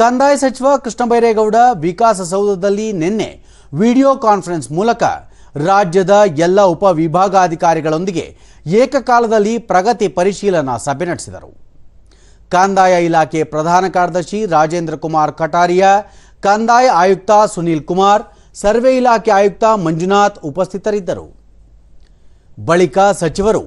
ಕಂದಾಯ ಸಚಿವ ಕೃಷ್ಣ ಬೈರೇಗೌಡ ವಿಕಾಸಸೌಧದಲ್ಲಿ ನಿನ್ನೆ ವಿಡಿಯೋ ಕಾನ್ಫರೆನ್ಸ್ ಮೂಲಕ ರಾಜ್ಯದ ಎಲ್ಲ ಉಪವಿಭಾಗಾಧಿಕಾರಿಗಳೊಂದಿಗೆ ಏಕಕಾಲದಲ್ಲಿ ಪ್ರಗತಿ ಪರಿಶೀಲನಾ ಸಭೆ ನಡೆಸಿದರು. ಕಂದಾಯ ಇಲಾಖೆ ಪ್ರಧಾನ ಕಾರ್ಯದರ್ಶಿ ರಾಜೇಂದ್ರ ಕುಮಾರ್ ಕಟಾರಿಯಾ, ಕಂದಾಯ ಆಯುಕ್ತ ಸುನೀಲ್ ಕುಮಾರ್, ಸರ್ವೆ ಇಲಾಖೆ ಆಯುಕ್ತ ಮಂಜುನಾಥ್ ಉಪಸ್ಥಿತರಿದ್ದರು. ಬಳಿಕ ಸಚಿವರು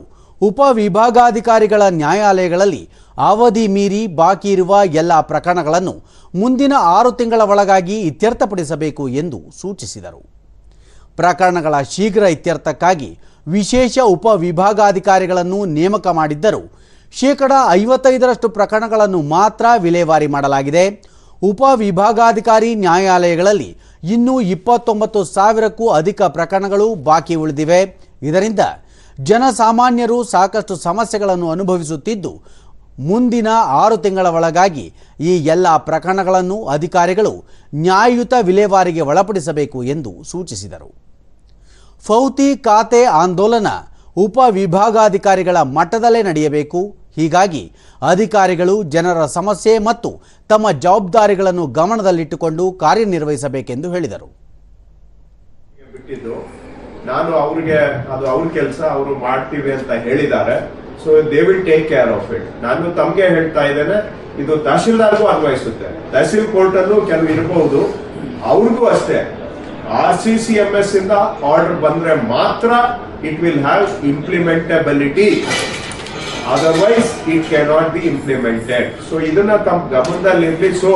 ಉಪವಿಭಾಗಾಧಿಕಾರಿಗಳ ನ್ಯಾಯಾಲಯಗಳಲ್ಲಿ ಅವಧಿ ಮೀರಿ ಬಾಕಿ ಇರುವ ಎಲ್ಲ ಪ್ರಕರಣಗಳನ್ನು ಮುಂದಿನ ಆರು ತಿಂಗಳ ಒಳಗಾಗಿ ಇತ್ಯರ್ಥಪಡಿಸಬೇಕು ಎಂದು ಸೂಚಿಸಿದರು. ಪ್ರಕರಣಗಳ ಶೀಘ್ರ ಇತ್ಯರ್ಥಕ್ಕಾಗಿ ವಿಶೇಷ ಉಪವಿಭಾಗಾಧಿಕಾರಿಗಳನ್ನು ನೇಮಕ ಮಾಡಿದ್ದರೂ ಶೇಕಡ ಐವತ್ತೈದರಷ್ಟು ಪ್ರಕರಣಗಳನ್ನು ಮಾತ್ರ ವಿಲೇವಾರಿ ಮಾಡಲಾಗಿದೆ. ಉಪವಿಭಾಗಾಧಿಕಾರಿ ನ್ಯಾಯಾಲಯಗಳಲ್ಲಿ ಇನ್ನೂ ಇಪ್ಪತ್ತೊಂಬತ್ತು ಸಾವಿರಕ್ಕೂ ಅಧಿಕ ಪ್ರಕರಣಗಳು ಬಾಕಿ ಉಳಿದಿವೆ. ಇದರಿಂದ ಜನಸಾಮಾನ್ಯರು ಸಾಕಷ್ಟು ಸಮಸ್ಯೆಗಳನ್ನು ಅನುಭವಿಸುತ್ತಿದ್ದು, ಮುಂದಿನ ಆರು ತಿಂಗಳ ಒಳಗಾಗಿ ಈ ಎಲ್ಲ ಪ್ರಕರಣಗಳನ್ನು ಅಧಿಕಾರಿಗಳು ನ್ಯಾಯಯುತ ವಿಲೇವಾರಿಗೆ ಒಳಪಡಿಸಬೇಕು ಎಂದು ಸೂಚಿಸಿದರು. ಫೌತಿ ಖಾತೆ ಆಂದೋಲನ ಉಪವಿಭಾಗಾಧಿಕಾರಿಗಳ ಮಟ್ಟದಲ್ಲೇ ನಡೆಯಬೇಕು. ಹೀಗಾಗಿ ಅಧಿಕಾರಿಗಳು ಜನರ ಸಮಸ್ಯೆ ಮತ್ತು ತಮ್ಮ ಜವಾಬ್ದಾರಿಗಳನ್ನು ಗಮನದಲ್ಲಿಟ್ಟುಕೊಂಡು ಕಾರ್ಯನಿರ್ವಹಿಸಬೇಕೆಂದು ಹೇಳಿದರು. ನಾನು ಅವ್ರಿಗೆ, ಅದು ಅವ್ರ ಕೆಲಸ, ಅವರು ಮಾಡ್ತೀವಿ ಅಂತ ಹೇಳಿದ್ದಾರೆ. So they will take care of it ನಾನು ತಮಗೆ ಹೇಳ್ತಾ ಇದ್ದೇನೆ, ಇದು ತಹಶೀಲ್ದಾರ್ಗೂ ಅನ್ವಯಿಸುತ್ತೆ. ತಹಶೀಲ್ ಕೋರ್ಟ್ ಅಲ್ಲೂ ಕೆಲವು ಇರಬಹುದು ಅವ್ರಿಗೂ ಅಷ್ಟೇ. R C C M S ಇಂದ ಆರ್ಡರ್ ಬಂದ್ರೆ ಮಾತ್ರ it will have implementability otherwise it can not be implemented so ಇದನ್ನ ತಮ್ಮ ಗಮನದಲ್ಲಿ ಸೊ